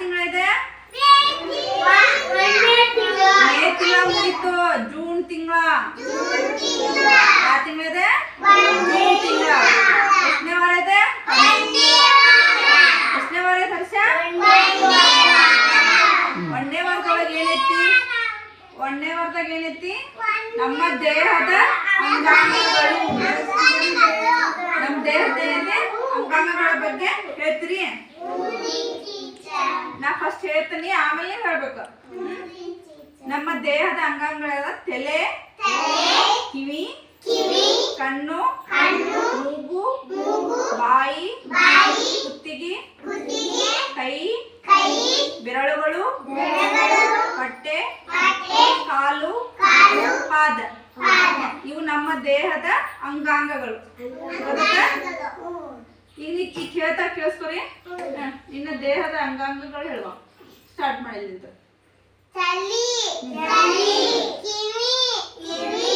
ತಿಂಗಳಿದೆ ಮೇ ತಿಂಗಳ ಮುಗೀತು? ಜೂನ್ ತಿಂಗಳ? ಯಾವ ತಿಂಗಳಿದೆ ಜೂನ್ ತಿಂಗಳ. ಎಷ್ಟನೇ ವಾರ ಇದೆ ಎಷ್ಟನೇ ವಾರ ಇದೆ ಹರ್ಷ? ಒಂದೇ ವಾರದೊಳಗೆ ಏನೈತಿ? ಒಂದೇ ವಾರದಾಗ ಏನೈತಿ? ನಮ್ಮ ದೇಹದ ಅಂಗಾಂಗಗಳು. ನಮ್ಮ ದೇಹದ ಏನಿದೆ ಅಂಗಾಂಗಗಳ ಬಗ್ಗೆ ಹೇಳ್ತೀರಿ? ಫಸ್ಟ್ ಹೇಳ್ತೀನಿ, ಆಮೇಲೆ ಹೇಳ್ಬೇಕು. ನಮ್ಮ ದೇಹದ ಅಂಗಾಂಗಗಳೆಲ್ಲ ತಲೆ, ಕಿವಿ, ಕಣ್ಣು, ಮೂಗು, ಬಾಯಿ, ಕುತ್ತಿಗೆ, ಕೈ, ಬೆರಳುಗಳು ಹೊಟ್ಟೆ ಕಾಲು, ಪಾದ. ಇವು ನಮ್ಮ ದೇಹದ ಅಂಗಾಂಗಗಳು? ಈಗ ಈ ಕೇಳ್ತಾ ಕೇಳಿಸ್ಕೊರಿ ನಿನ್ನ ದೇಹದ ಅಂಗಾಂಗಗಳು ಹೇಳುವ ಸ್ಟಾರ್ಟ್ ಮಾಡಿಲ್ಲ ತಲಿ ತಲಿ ಕಿವಿ ಕಿವಿ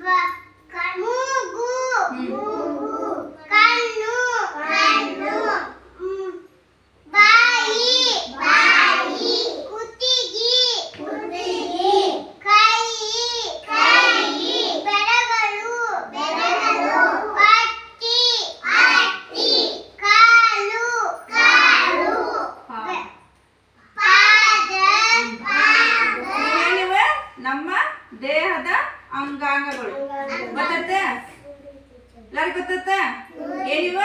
ಬ- ಕ- ಮೂಗು ಮೂಗು ಕಣ್ಣು ಕಣ್ಣು ಮ್, ಬಾಯಿ ಬಾಯಿ ಕುತ್ತಿಗೆ ಕುತ್ತಿಗೆ ಕೈ ಕೈ ಬೆರಗಳು ಬೆರಗಳು ಪಟ್ಟಿ ಪಟ್ಟಿ ಕಾಲು ಕಾಲು ಹಾ. ಪಾದ ಪಾದ ಇವೇನಿವ ನಮ್ಮ ದೇಹದ ಅಂಗಾಂಗಗಳು. ಗೊತ್ತತ್ತೆ? ಎಲ್ಲರಿಗೂ ಗೊತ್ತತ್ತೆ? ಏನಿವ?